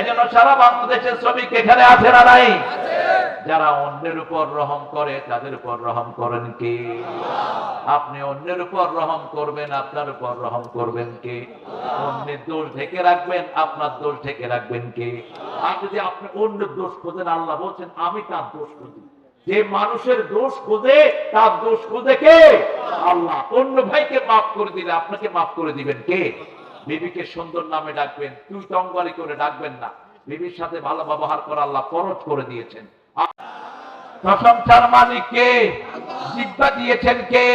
এই জন্য সারা বাংলাদেশের শ্রমিক এখানে আছে না নাই? যারা অন্যের উপর রহম করে, তাদের উপর রহম করেন আপনি অন্যের উপর রহম করবেন, আপনার উপর রহম করবেন অন্যের দোষ ঢেকে রাখবেন, আপনার দোষ ঢেকে রাখবেন আর যদি আপনি অন্যের দোষ খোঁজেন, আল্লাহ বলছেন, আমি তার দোষ খুঁজি। যে মানুষের দোষ খোঁজে, তার দোষ খোঁজে কে? আল্লাহ। অন্য ভাইকে মাফ করে দিলে আপনাকে মাফ করে দিবেন কে? বিবিকে সুন্দর নামে ডাকবেন তুই টঙ্গারি করে ডাকবেন না। বিবির সাথে ভালো ব্যবহার করা আল্লাহ ফরজ করে দিয়েছেন। প্রশংসার মালিক কে? দিয়েছেন কে?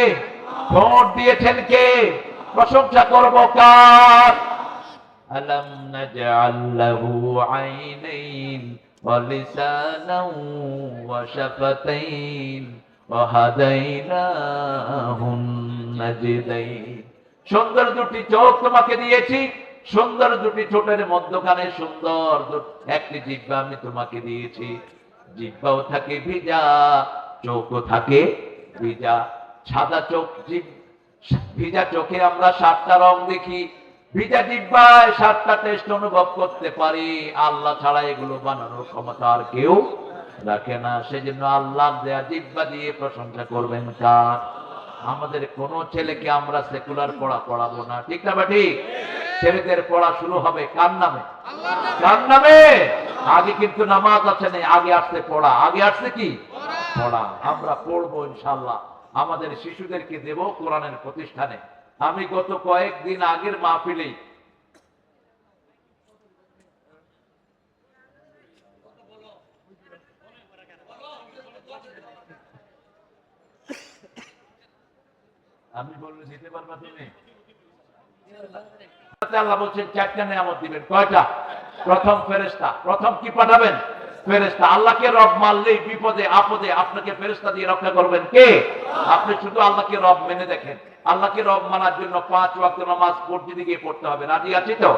দিয়েছেন কে? প্রশংসা করব কার? সুন্দর দুটি চোখ তোমাকে দিয়েছি। সুন্দর দুটি ঠোঁটের মধ্যখানে সুন্দর একটি জিব্বা আমি তোমাকে দিয়েছি। জিব্বাও থাকে ভিজা, চোখও থাকে ভিজা। সাদা চোখ জিভ ভিজা চোখে আমরা সাতটা রং দেখি। ভিজা জিব্বায় সাতটা টেস্ট অনুভব করতে পারি। আল্লাহ ছাড়া এগুলো বানানোর ক্ষমতা আর কেউ রাখে না। সেজন্য আল্লাহ দেয়া জিব্বা দিয়ে প্রশংসা করবেন কার আমাদের কোন ছেলেকে আমরা সেকুলার পড়া পড়াবো না। ঠিক না বা ঠিক? ছেলেদের পড়া শুরু হবে কার নামে? কার নামে? আগে কিন্তু নামাজ আছে নেই, আগে আসছে পড়া। আগে আসছে কি? পড়া। আমরা পড়ব ইনশাল্লাহ আমাদের শিশুদেরকে দেব কোরআনের প্রতিষ্ঠানে। আমি গত কয়েকদিন আগের মাহফিলেই আমি বললে দিতে পারবা তুমি? আল্লাহ বলছেন, চারটা নিয়ামত দিবেন। কয়টা? প্রথম ফেরেস্তা প্রথম কি পাঠাবেন? ফেরেস্তা আল্লাহকে রব বিপদে, আপদে আপনাকে ফেরেস্তা দিয়ে রক্ষা করবেন কে? আপনি শুধু আল্লাহকে রব মেনে দেখেন। আল্লাহকে রব মানার জন্য পাঁচ ওয়াক্ত নামাজ মসজিদে গিয়ে পড়তে হবে। রাজি আছি তো?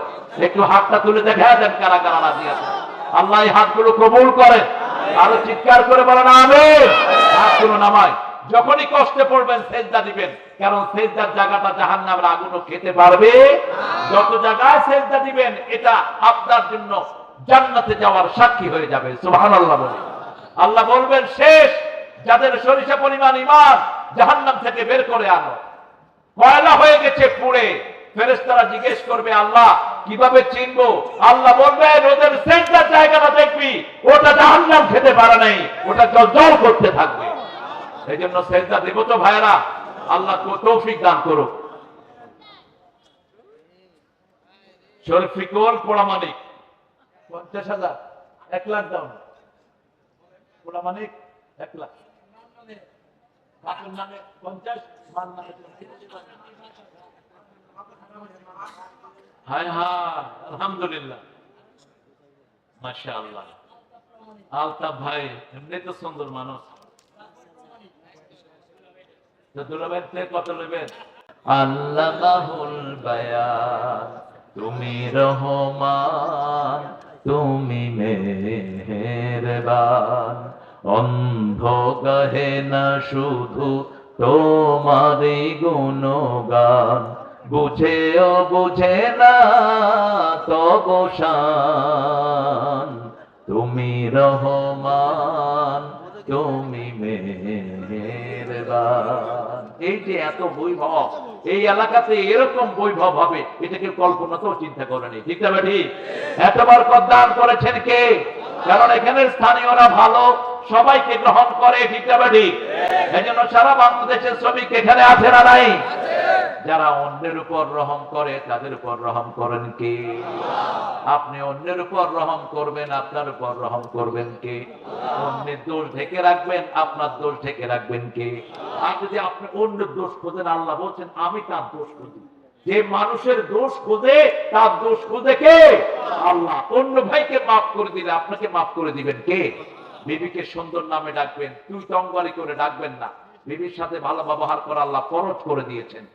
একটু হাতটা তুলে দেখা দেন কারা কারা রাজি আছে আল্লাহ হাতগুলো কবুল করেন। আরও চিৎকার করে বলেন, আমিন। হাতগুলো নামায় যখনই কষ্টে পড়বেন সেজদা দিবেন। কারণ সেজদার জায়গাটা জাহান নামের আগুনও খেতে পারবে। যত জায়গায় সেজদা দিবেন এটা আপনার জন্য জান্নাতে যাওয়ার সাক্ষী হয়ে যাবে। সুবহান আল্লাহ বলে। আল্লাহ বলবেন শেষ। যাদের সরিষা পরিমাণ ইমান জাহান্নাম থেকে বের করে আনো। কয়লা হয়ে গেছে পুড়ে। ফেরেশতারা জিজ্ঞেস করবে আল্লাহ কীভাবে চিনবো? আল্লাহ বলবেন ওদের সেন্টার জায়গাটা দেখবি। ওটা জাহান্নাম খেতে পারে নাই। ওটা জল করতে থাকবে। এই জন্য সেজদা দেব তো ভাইরা আল্লাহ তৌফিক দান করুক। পোড়া মানিক। পঞ্চাশ হাজার, এক লাখ দাও। না। পোড়া মানিক, এক লাখ। পঞ্চাশ হায় হায়, আলহামদুলিল্লাহ। মাশা আল্লাহ আলতাফ ভাই এমনি তো সুন্দর মানুষ। আল্লাহুল তুমি রহমান, তুমি মেহেরবান। অন্ধ গাহে না শুধু তোমারই গুণগান, বুঝেও বুঝে না তব শান। তুমি রহমান তুমি এই এত বৈভব, এই এলাকাতে এরকম বৈভব হবে এটাকে কল্পনাতেও চিন্তা করেনি ঠিক না এতবার কদান করেছেন কে? কারণ এখানে স্থানীয়রা ভালো, সবাইকে গ্রহণ করে, ঠিক না ঠিক এই জন্য সারা বাংলাদেশের শ্রমিক এখানে আছে না নাই? যারা অন্যের উপর রহম করে, তাদের উপর রহম করেন কে? আপনি অন্যের উপর রহম করবেন, আপনার উপর রহম করবেন কে? অন্যের দোষ ঢেকে রাখবেন, আপনার দোষ ঢেকে রাখবেন কে? আর যদি আপনি অন্যের দোষ খোঁজেন, আল্লাহ বলছেন, আমি তার দোষ খুঁজি। যে মানুষের দোষ খোঁজে, তার দোষ খোঁজে কে? আল্লাহ। অন্য ভাইকে মাফ করে দিলে আপনাকে মাফ করে দিবেন কে? বিবিকে সুন্দর নামে ডাকবেন তুই টঙ্গারি করে ডাকবেন না। বিবির সাথে ভালো ব্যবহার করা আল্লাহ ফরজ করে দিয়েছেন।